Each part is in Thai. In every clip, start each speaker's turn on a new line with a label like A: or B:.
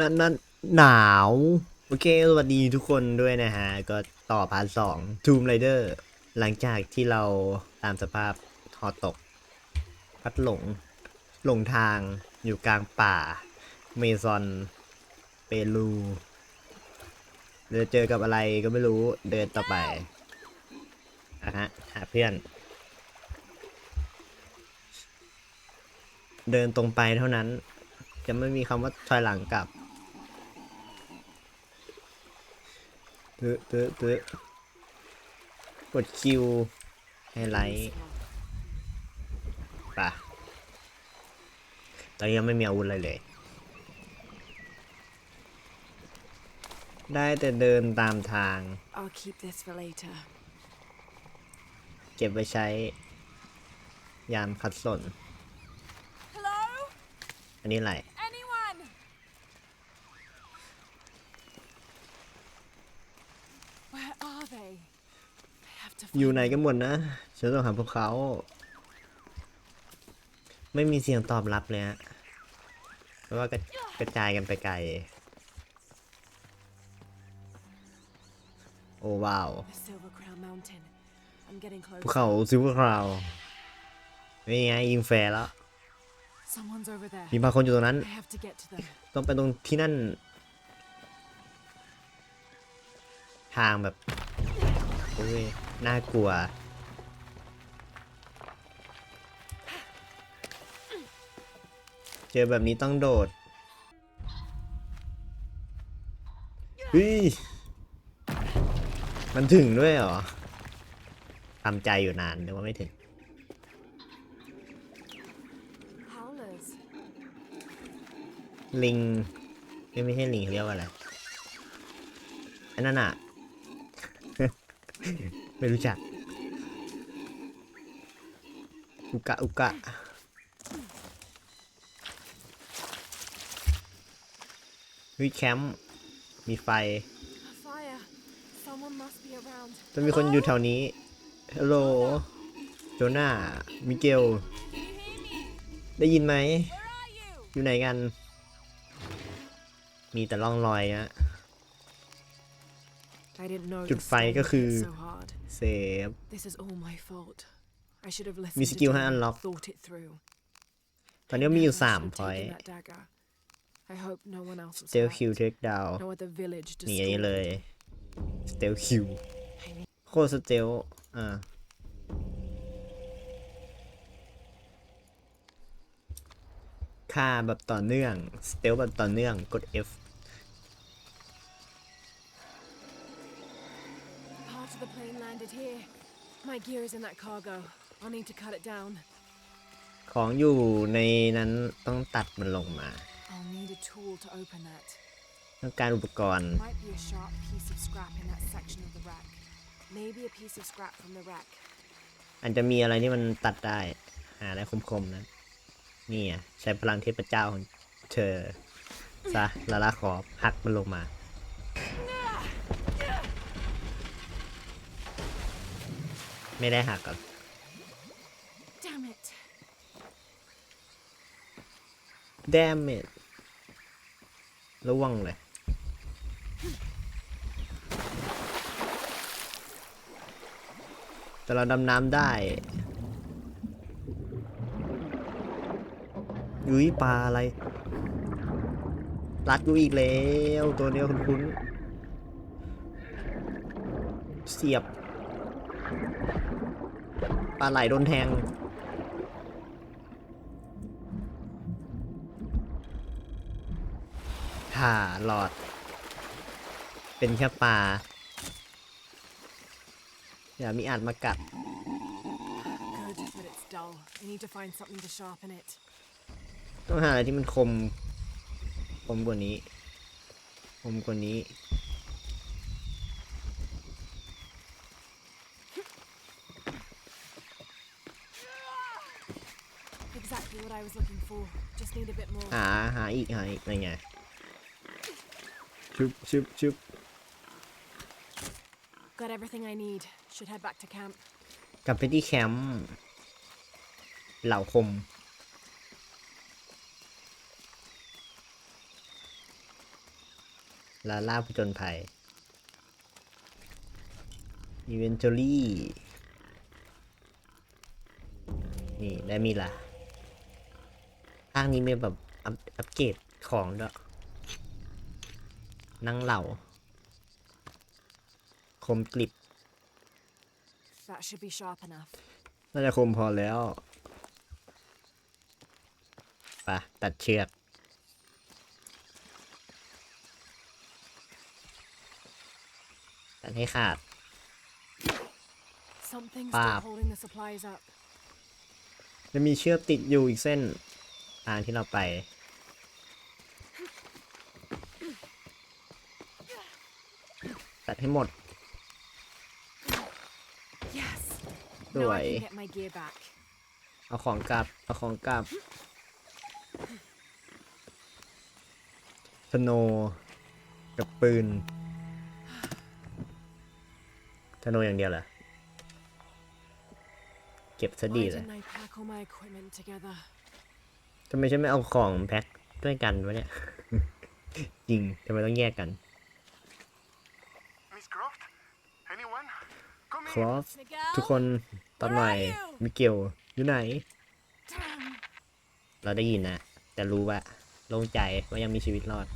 A: นั่นนั่นหนาว โอเค สวัสดีทุกคนด้วยนะฮะ ก็ต่อพาร์ทสอง Tomb Raider หลังจากที่เราตามสภาพทอตก พัดหลง หลงทางอยู่กลางป่า เมซอน เปรูเดี๋ยวเจอกับอะไรก็ไม่รู้เดินต่อไปอะฮะ หาเพื่อน เดินตรงไปเท่านั้น จะไม่มีคำว่าถอยหลังกลับ เตื้อเตื้อเตื้อกดคิวไฮไลท์ป่ะตอนนี้ยังไม่มีอาวุธอะไรเลย ได้แต่เดินตามทาง
B: I'll keep this for later.
A: เก็บไว้ใช้ ยามคัดสน
B: Hello?
A: อันนี้อะไร
B: Anyone? Where are they? I have to
A: อยู่
B: find
A: ไหนกันหมดนะฉันต้องหาพวกเขา ไม่มีเสียงตอบรับเลยฮะเพราะว่ากระกระจายกันไปไกล โอ้ว้าว
B: the Silver Crown Mountain. I'm getting
A: ภู
B: close.
A: เขาซิลเวอร์คราวนี่ไงยิงแฟร์แล้ว
B: Someone's over there.
A: มีบางคนอยู่ตรงนั้น
B: I have to get to them.
A: ต้องไปตรงที่นั่น ทางแบบ โอ้ย น่ากลัว เจอแบบนี้ต้องโดดเฮ้ยมันถึงด้วยเหรอทำใจอยู่นานนึกว่าไม่ถึง
B: Howlers.
A: ลิงเอ้ยไม่ใช่ลิงเขาเรียกว่าอะไรอันนั้นอะ ไม่รู้จัก อุกะ อุกะวิแคมป์ มีไฟ
B: A fire. Someone must be around.
A: จะมีคนอยู่แถวนี้ ฮัลโหล โจนามิเกล ได้ยินไหม
B: Where are you?
A: อยู่ไหนกัน มีแต่ร่องรอยนะ
B: I didn't know
A: จุด
B: this
A: ไฟ
B: storm
A: ก็
B: would
A: คือ
B: hit so hard.
A: เซฟ
B: This is all my fault. I should have
A: มี
B: listened
A: ส
B: to
A: กิลให้
B: Dylan and
A: unlock
B: thought it through.
A: ตอนนี้มีอยู่
B: Never should
A: สาม
B: have
A: พอย
B: taken that dagger. I hope no one else was
A: สเตล
B: hurt.
A: คิวเทคดาว
B: No other village
A: นี่อันนี้เลย
B: destroyed.
A: สเตลคิวโคตรสเตลอ่าค่าแบบต่อเนื่องสเตลแบบต่อเนื่องกด F
B: plane landed here. My gear is in that cargo. I'll need to cut it down.
A: ของอยู่ในนั้นต้องตัดมันลงมา
B: I'll need a tool to open that.
A: ต้องการอุปกรณ์
B: Might be a sharp piece of scrap in that section of the rack. Maybe a piece of scrap from the rack.
A: อาจจะมีอะไรที่มันตัดได้หาได้คมๆนะนี่อะใช้พลังเทพเจ้าของเธอซะลาลาขอบหักมันลงมา ไม่ได้หักหรอก
B: Damn it.
A: damn it ระวังเลย แต่เราดำน้ำได้ยุ้ยปลาอะไร รัดกูอีกแล้ว ตัวเนี้ยคุ้นๆเสียบ ปลาไหลโดนแทงค่ะหลอด เป็นแค่ปลาอย่ามีอาจมากัด
B: Good, but it's dull. I need to find something to sharpen it.
A: ต้องหาอะไรที่มันคม คมกว่านี้ คมกว่านี้
B: Exactly what I was looking for. Just need a bit more.
A: หาหาอีกหาอีกอะไรไงชุบชุบชุบ
B: Got everything I need. Should head back to camp.
A: กลับไปที่แคมป์เหล่าคม ลาล่าผจญภัยอีเวนจอรี่นี่ ได้มีละ ภาคนี้มีแบบอัพอัปเกรดของด้วยนั่งเหล่า คมกลิบ
B: That should be sharp enough.
A: น่าจะคมพอแล้วไปะตัดเชือก ตัดให้ขาด
B: Something's
A: Fab.
B: still holding the supplies up.
A: จะมีเชือกติดอยู่อีกเส้น ทางที่เราไป ตัดให้หมด
B: Yes.
A: Rồi.
B: Now I can get my gear back.
A: เอาของกลับ เอาของกลับสโนว์กับปืนสโนว์อย่างเดียวเหรอ เก็บซะ
B: Why
A: ดีเลยำไมฉันไม่เอาของแพ็คด้วยกันวะเนี่ย จริงทำไมต้องแยกกัน
C: Miss Croft? Anyone? Come
A: คร
C: in.
A: อฟ
B: Miguel?
A: ทุกคนตอนหน่อย
B: Where are you?
A: มิเกลอยู่ไหน
B: Damn.
A: เราได้ยินนะแต่รู้ว่าโล่งใจว่ายังมีชีวิตรอด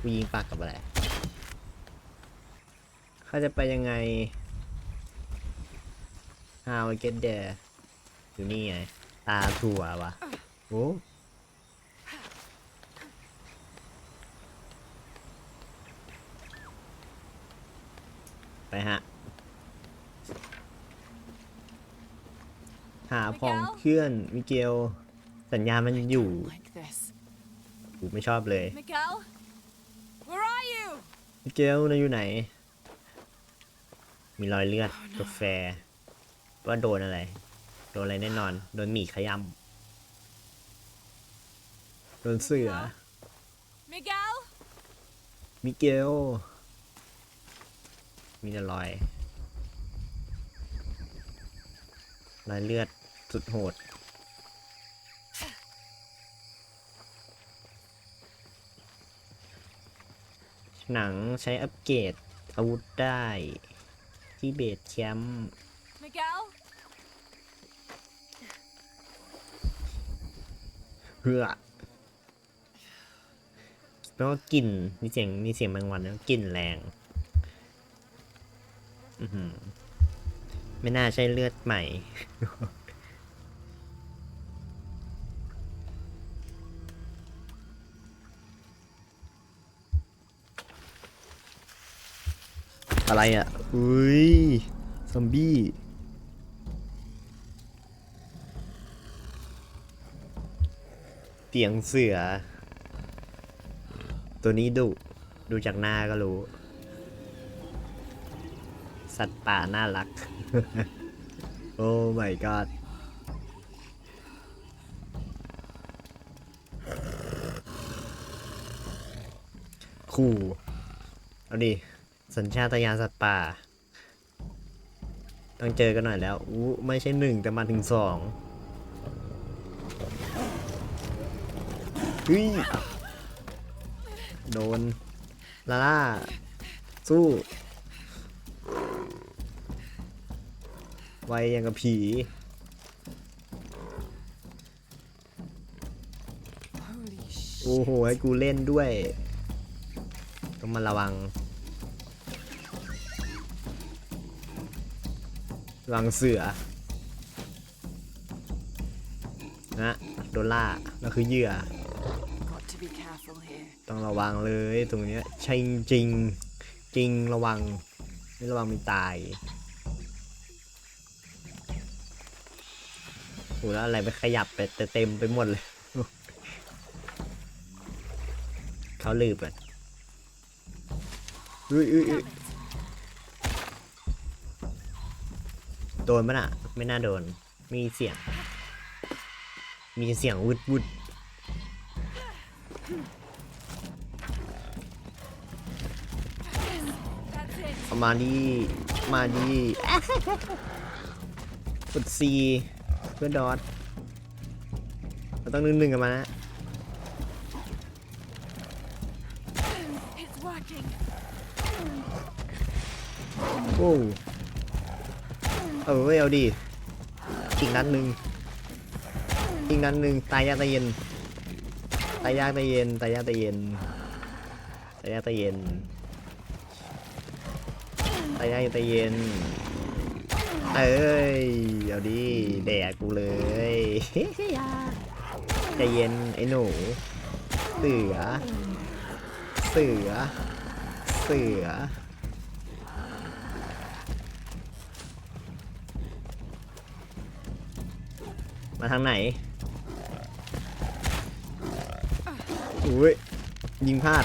A: กูยิงปากกับอะไรเขาจะไปยังไง How I get there อยู่นี่ไง ตาถั่ววะโอ้ไปฮะ หาพอง
B: Miguel?
A: เพื่อนมิเกล สัญญาณมันอยู่
B: Like this.
A: กูไม่ชอบเลย
B: Miguel? Where are you?
A: มิเกลนายอยู่ไหน มีรอยเลือดกาแฟ ว่าโดนอะไร โดนอะไรแน่นอน โดนหมีขย้ำโดนเสือ
B: Miguel?
A: มิเกล มีแต่รอย รอยเลือดสุดโหด หนังใช้อัปเกรดอาวุธได้ ที่เบสแคมป์
B: Miguel?
A: เพื่อแล้วก็กลิ่นมีเสียงมีเสียงแมงวันแล้วกลิ่นแรง อืไม่น่าใช่เลือดใหม่ อะไรอะ อุ้ย ซอมบี้ เตียงเสือ ตัวนี้ดุดูจากหน้าก็รู้ สัตว์ป่าน่ารัก โอ้ my god ขู่เอาดิ สัญชาตญาณสัตว์ป่า ต้องเจอกันหน่อยแล้วอู้ไม่ใช่หนึ่งแต่มาถึงสอง ฮ้ยโดนลาล่าสู้ไวยังกับผีโอ้โห ให้กูเล่นด้วย ต้องมาระวัง ระวังเสือ นะ โดนล่าแล้วคือเหยื่อ ต้องระวังเลยตรงเนี้ยใช่จริงจริงระวังไม่ระวังมีตายโหแล้วอะไรไปขยับไปแต่เต็มไปหมดเลยเขาลืบอะอุ้ยอุ้ยโดนมั้ยน่ะ ไม่น่าโดน มีเสียง มีเสียงวุดวุด มาดีมาดีกด C เพื่อดอทมันต้องนึ่งหนึ่งกันมานะโอ้เออเว้ยเอาดิอีกนัดหนึ่งอีกนัดหนึ่งตายยากตายเย็นตายยากตายเย็นตายยากตายเย็นตายยากตายเย็น ตายยากตายเย็น เอ้ย เอาดิ แดกกูเลยใจเย็นไอ้หนู เสือ เสือ เสือมาทางไหน อุ้ย ยิงพลาด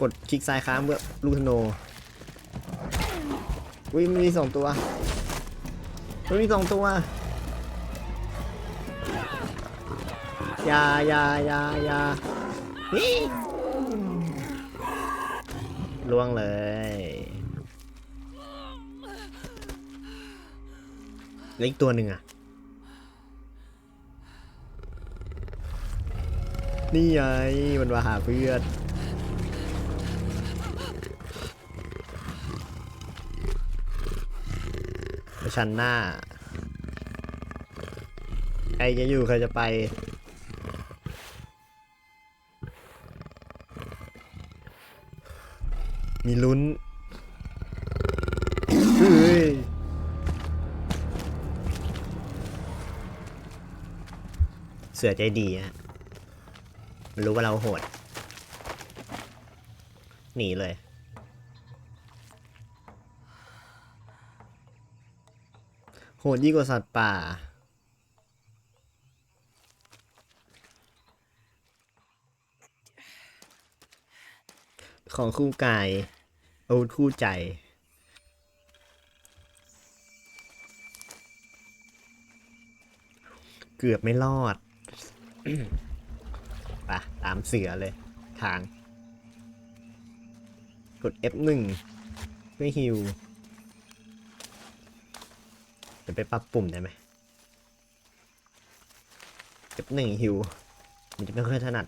A: กดคลิกซ้ายค้างเพื่อลูกธนูอุ้ยมันมีสองตัวมันมีสองตัวอยาอยาอยาอยานี่ล่วงเลยแล้วอีกตัวหนึ่งอะ นี่ไงมันมาหาเพื่อน ชันหน้า ใครจะอยู่ใครจะไป มีลุ้นเฮ้ยเสือใจดีฮะมันรู้ว่าเราโหด หนีเลย โหดยิ่งกว่าสัตว์ป่า ของคู่กายอาวุธคู่ใจ เกือบไม่รอดไปตามเสือเลย ทาง กด F1 เพื่อฮิว ดี๋ยวไปปรับปุ่มได้ไหม F1 ฮิว มันจะไม่ค่อยถนัด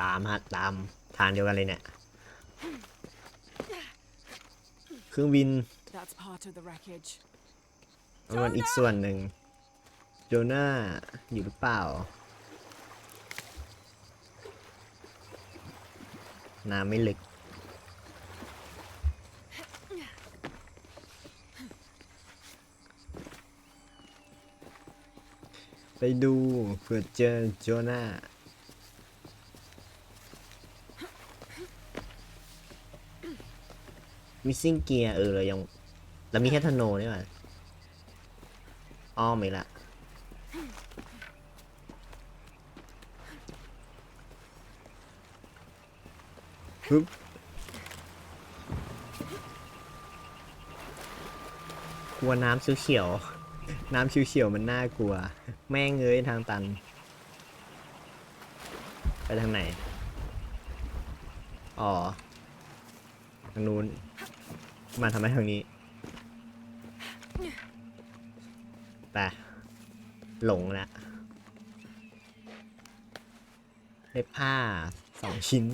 A: ตามฮะตามทางเดียวกันเลยเนี่ย เครื่องบิน
B: That's part of the wreckage.
A: มันอีกส่วนหนึ่งโจนาอยู่หรือเปล่า น้ำไม่ลึก ดูเผื่อเจอโจนามิซิ่งเกียร์เออเรายังเรามีแค่ธโนนี่หว่าอ้อมอีกละปึ๊บกลัวน้ำเขียวๆน้ำเขียวๆมันน่ากลัวแม่งเอ้ยทางตัน ไปทางไหน อ๋อ ทางนู้น มาทำไมทางนี้ไปหลงแล้วได้ผ้าสองชิ้น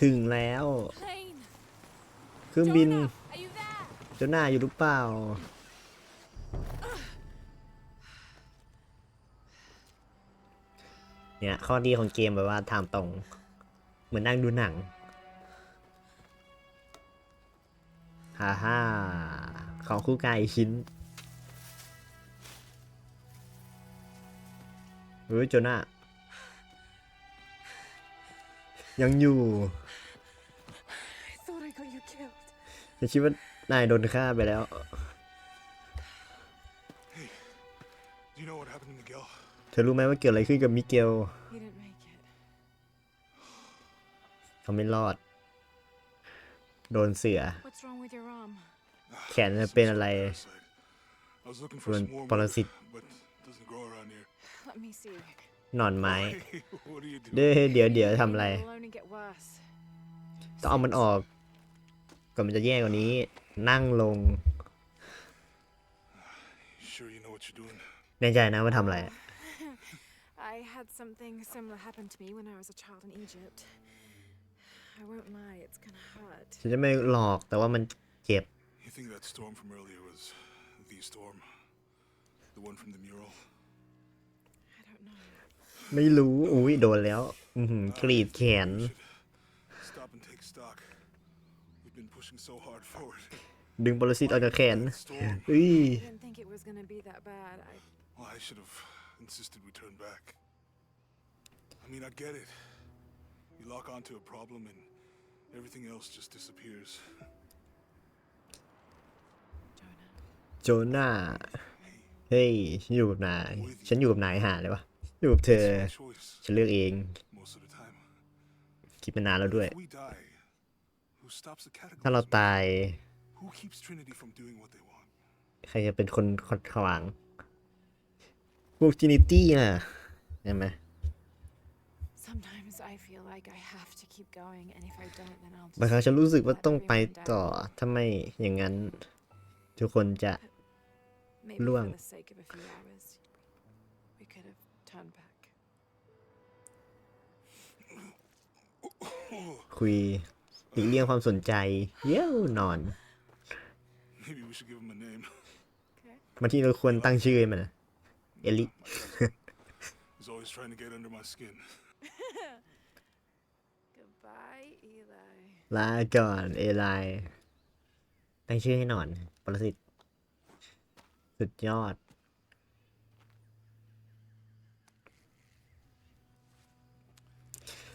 A: ถึงแล้ว เครื่องบิน
B: Jonah, are you there?
A: เจ้าหน้าอยู่หรือเปล่า เนี่ย ข้อดีของเกมแบบว่าทางตรง เหมือนนั่งดูหนัง ฮ่าฮ่าของคู่กายอีกชิ้นเฮ้ยโจน่ายังอยู่
B: I thought I got you killed.
A: ฉันคิดว่า นายโดนฆ่าไปแล้ว
C: Do you know what happened to Miguel?
A: เธอรู้ไหมว่าเกิดอะไรขึ้นกับมิเกล
B: He didn't make it.
A: เขาไม่รอด โดนเสือ
B: What's wrong with your arm?
A: แขนจะเป็นอะไร
C: I was looking
A: ส่วน
C: for some more
A: ปรสิต
C: but it doesn't grow around here.
B: Let me see.
A: หนอนไม้
C: Hey, what are you doing?
A: เด้เดี๋ยวเดี๋ยวทำอะไร
B: It'll only get worse.
A: ต้องเอามันออก ก่อนมันจะแย่กว่านี้ นั่งลง
C: Sure you know what you're doing?
A: แน่ใจนะว่าทำอะไร
B: I had something similar happen to me when I was a child in Egypt. I won't lie, it's gonna hurt.
A: ฉันจะไม่หลอกแต่ว่ามันเจ็บ
C: You think that storm from earlier was the storm? The one from the mural?
B: I don't know.
A: ไม่รู้ อุ้ยโดนแล้ว อือหือกรีดแขน
C: We should
A: ดึงปรสิตออกจากแขน
C: That storm.
A: อุ้ย
B: I didn't think it was gonna be that bad. I
C: Well, I should have insisted we turn back. I mean, I get it. You lock onto a problem and everything else just disappears.
B: Jonah.
A: โจนาเฮ้ยฉันอยู่กับนาย ฉันอยู่กับนายหาเลยวะ อยู่กับเธอ
C: It's your choice
A: ฉันเลือกเอง
C: most of the time.
A: คิดมานานแล้วด้วย
C: If we die, who stops the
A: ถ้าเรา
C: categories?
A: ตาย
C: Who keeps Trinity from doing what they want?
A: ใครจะเป็นคนขัดขวางพวกจินิตี้น่ะใช่ไหม
B: Sometimes I feel like I have to keep going, and if I don't, then I'll
A: บางครั้ง
B: just
A: ฉันรู้สึกว่า
B: let
A: ต้องไป
B: everyone
A: ต่อ
B: down.
A: ถ้าไม่อย่างนั้น ทุกคนจะ
B: Maybe for
A: Luang.
B: the sake of a few hours, we could have turned back.
A: คุย หลีกเลี่ยงความสนใจ เย้วนอน
C: Maybe we should give him a name.
B: Okay.
A: บางทีเราควรตั้งชื่อให้มันนะเอลิ
C: He's always trying to get under my skin.
B: Goodbye, Eli.
A: ลาก่อนเอไลตั้งชื่อให้หนอน ปรสิตสุดยอด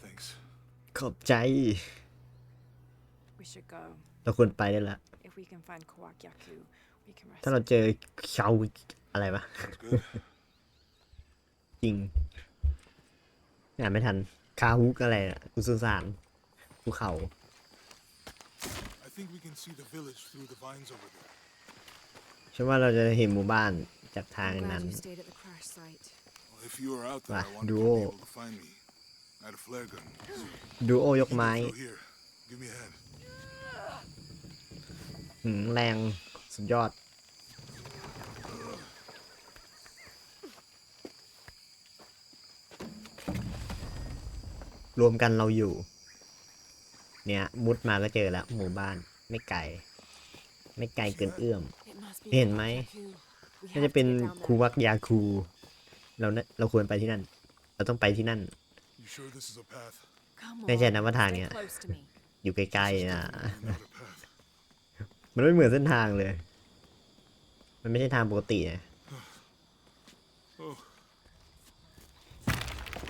C: Thanks.
A: ขอบใจ
B: We should go.
A: เราควรไปได้ละ
B: If we can find Kawak Yaku, we can rest.
A: ถ้าเราเจอชาวอะไรวะ
C: Sounds good.
A: จริงอ่านไม่ทัน คาฮุกอะไรอะอุสุสานภูเขา
C: I think we can see the village through the vines over there.
A: ฉันว่าเราจะเห็นหมู่บ้านจากทาง
B: I'm
A: นั้
B: glad
A: น
B: you stayed at the crash site.
C: Well, if you were out there,
A: Wah,
C: I wanted
A: duo.
C: you to be able to find me. I had a flare gun. So
A: ดูโอยก
C: you
A: ไม้
C: can go here. Give me a hand.
A: หืมแรงสุดยอด รวมกันเราอยู่ เนี่ย มุดมาก็เจอแล้ว หมู่บ้านไม่ไกล ไม่ไกลเกินเอื้อม
B: It must be
A: เห็น
B: Kawak
A: ไหม
B: Yaku. We
A: น่า
B: have
A: จะ
B: to
A: เป็น
B: get down
A: คู
B: there.
A: วักยาคู เราเนะเราควรไปที่นั่น เราต้องไปที่นั่น
C: You sure this is a path?
B: Come
A: ไม่ใช่นะ
B: on,
A: ว่าทาง
B: stay
A: เนี้ย
B: close to me.
A: อยู่ใกล้ๆนะ มันไม่เหมือนเส้นทางเลย มันไม่ใช่ทางปกตินะ
C: Oh,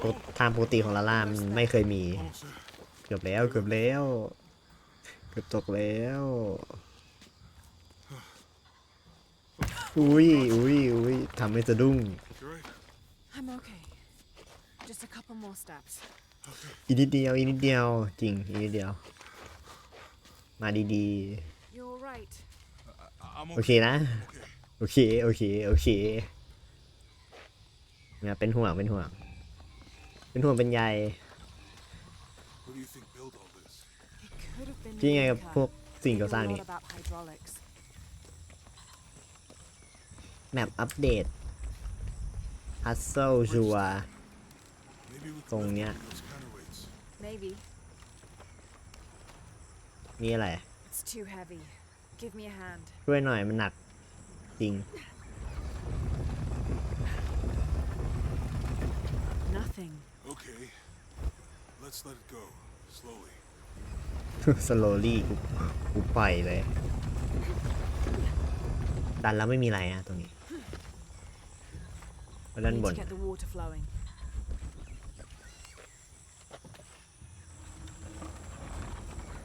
A: ปกทางปกติของลาล่ามันไม่เคยมี
C: almost there.
A: เกือบแล้ว เกือบแล้ว เกือบตกแล้ว อุ้ยอุ้ยอุ้ยทำให้สะดุ้ง
C: You right?
B: I'm okay. Just a couple more steps.
A: อีกนิดเดียวอีกนิดเดียว จริงอีกนิดเดียว มาดี
B: You're all right.
C: I- I'm
A: ๆ โอเค
C: okay.
A: นะ
C: Okay.
A: โอเค โอเค โอเคเนี่ยเป็นห่วง เป็นห่วง เป็นห่วงเป็นใย
C: Who do you think built all this?
B: It could have been
A: ที่ไงกับ
B: Luca.
A: พวกสิ่ง
B: He
A: ก่อ
B: knew
A: สร้าง
B: a
A: นี้
B: lot about hydraulics.
A: แมปอัปเดตพัซเซิลชัว
C: Maybe we
A: Tông
C: can
A: nhá.
C: lift those counterweights.
B: Maybe.
A: นี่อะไร
B: It's too heavy. Give me a hand.
A: ช่วยหน่อยมันหนักจริง
B: Nothing.
C: Okay. Let's let it go. Slowly.
A: สโลลี่กูกูปล่อยเลย ดันแล้วไม่มีอะไรอะตรงนี้แล้วด้าน
B: Need
A: บน
B: to get the water flowing.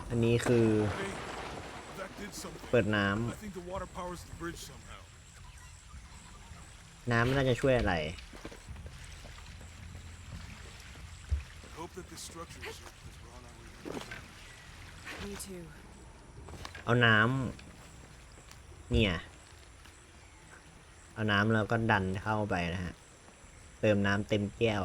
A: อันนี้คือ
C: Hey, that did something.
A: เปิดน้
C: I think the water powers the bridge somehow. ำ
A: น้ำน่าจะช่วยอะไร
C: I hope that this structure is here because we're on our way.
B: Me too.
A: เอาน้ำ เนี่ย เอาน้ำแล้วก็ดันเข้าไปนะฮะ เติมน้ำเต็มแก้ว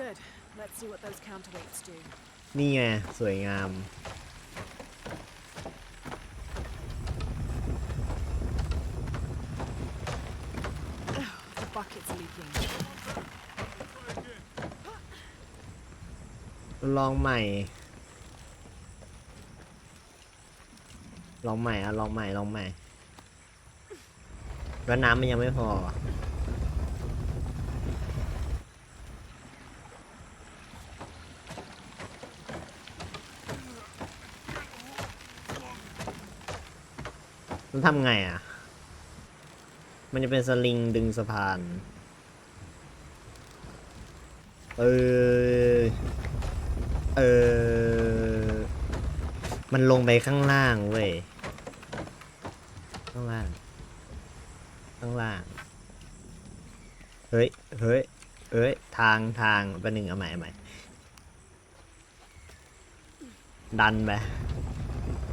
B: Good. Let's see what those counterweights do.
A: นี่ไง สวยงาม
B: The bucket's leaking.
A: ลองใหม่ ลองใหม่อะลองใหม่ ลองใหม่แล้วน้ำมันยังไม่พอ มันทำไงอะ มันจะเป็นสลิงดึงสะพาน เออ เออ มันลงไปข้างล่างเว้ย ข้างล่าง ข้างล่าง เฮ้ย เฮ้ย เอ้ย ทางทางเป็นหนึ่งเอาใหม่เอาใหม่ ดันไป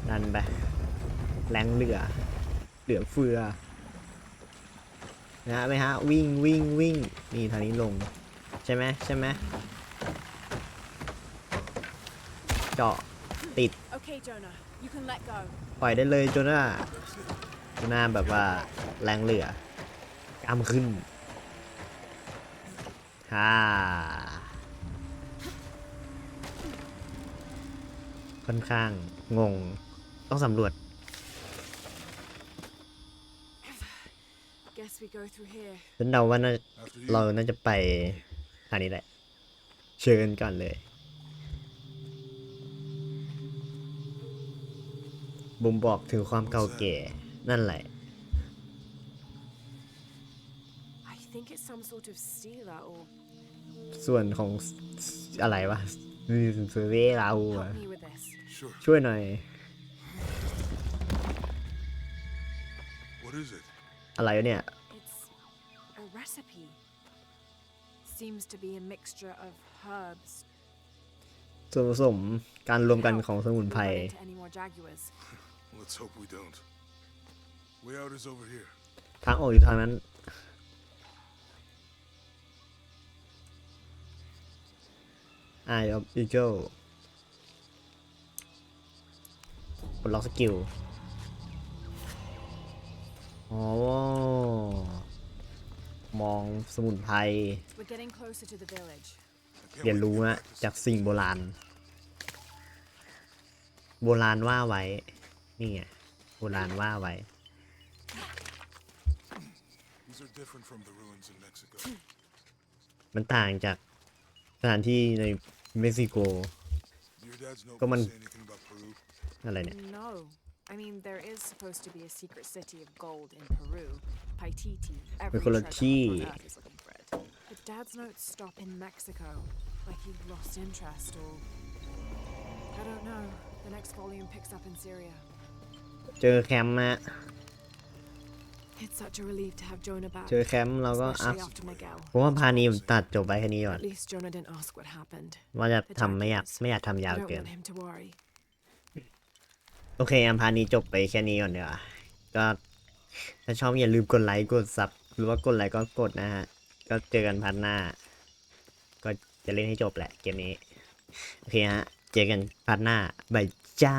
A: ดันไป แรงเหลือ เหลือเฟือนะฮะไหมฮะวิ่งวิ่งวิ่งนี่ทางนี้ลง ใช่ไหมใช่ไหมเจาะ
B: Okay, Jonah. You can let go.
A: ปล่อยได้เลยโจน่าโจน่าแบบว่าแรงเหลือกล้ามขึ้นฮ่าค่อนข้างงงต้องสำรวจ
B: Guess we go through here.
A: ฉันเดาว่าน่า
C: After you.
A: เราน่าจะไปทางนี้แหละ เชิญก่อนเลยบ่งบอกถึงความเก่าแก่ นั่นแหละ
B: I think it's some sort of stela or
A: ส่วนของสอะไรวะเซเวเราอะ
B: help me with this.
C: Sure.
A: ช่วยหน่อย
C: What is it?
A: อะไรวะเนี่ย
B: It's a recipe. Seems to be a mixture of herbs.
A: ส่วนผสมการรวมกันของสมุนไพร
B: Run into any more jaguars.
C: Let's hope we don't. Way out is over here.
A: ทางออกอยู่ทางนั้น Eye of Eagle ปลดล็อกสกิล อ๋อ มองสมุนไพร
B: We're getting closer to the village.
C: I can't
A: เรียน
C: wait to
A: รู้
C: get
A: นะ
C: back to
A: จากสิ่งโบราณ โบราณว่าไว้ นี่ไงโบราณว่าไว้
C: These are different from the ruins in Mexico.
A: มันต่างจากสถานที่ในเม็กซิโก
C: Your dad's no
A: Come on.
C: say anything about Peru.
A: อะไรเนี่ย
B: No. I mean, there is supposed to be a secret city of gold in Peru, Paititi. Every
A: call it
B: treasure
A: tea.
B: hub on Earth is like a bread. But Dad's notes stop in Mexico, like he lost interest, or I don't know. The next volume picks up in Syria.
A: เจอแคมป์นะ
B: It's such a relief to have Jonah back,
A: เจอแคมป์เราก็อ่ะ
B: especially after Miguel.
A: ผมว่าพาร์ทนี้ผมตัดจบไปแค่นี้ก่อน
B: At least Jonah didn't ask what happened.
A: ว่าจะทำไม่อยากไม่อยากทำ
B: I
A: ยาว
B: don't
A: เกิน
B: want him to worry.
A: โอเคอันพานี้จบไปแค่นี้ก่อนเดี๋ยวก็ถ้าชอบอย่าลืมกดไลค์กดซับหรือว่ากดไลค์ก็กดนะฮะ ก็เจอกันพันหน้า ก็จะเล่นให้จบแหละเกมนี้ โอเคฮะ เจอกันพันหน้าบายจ้า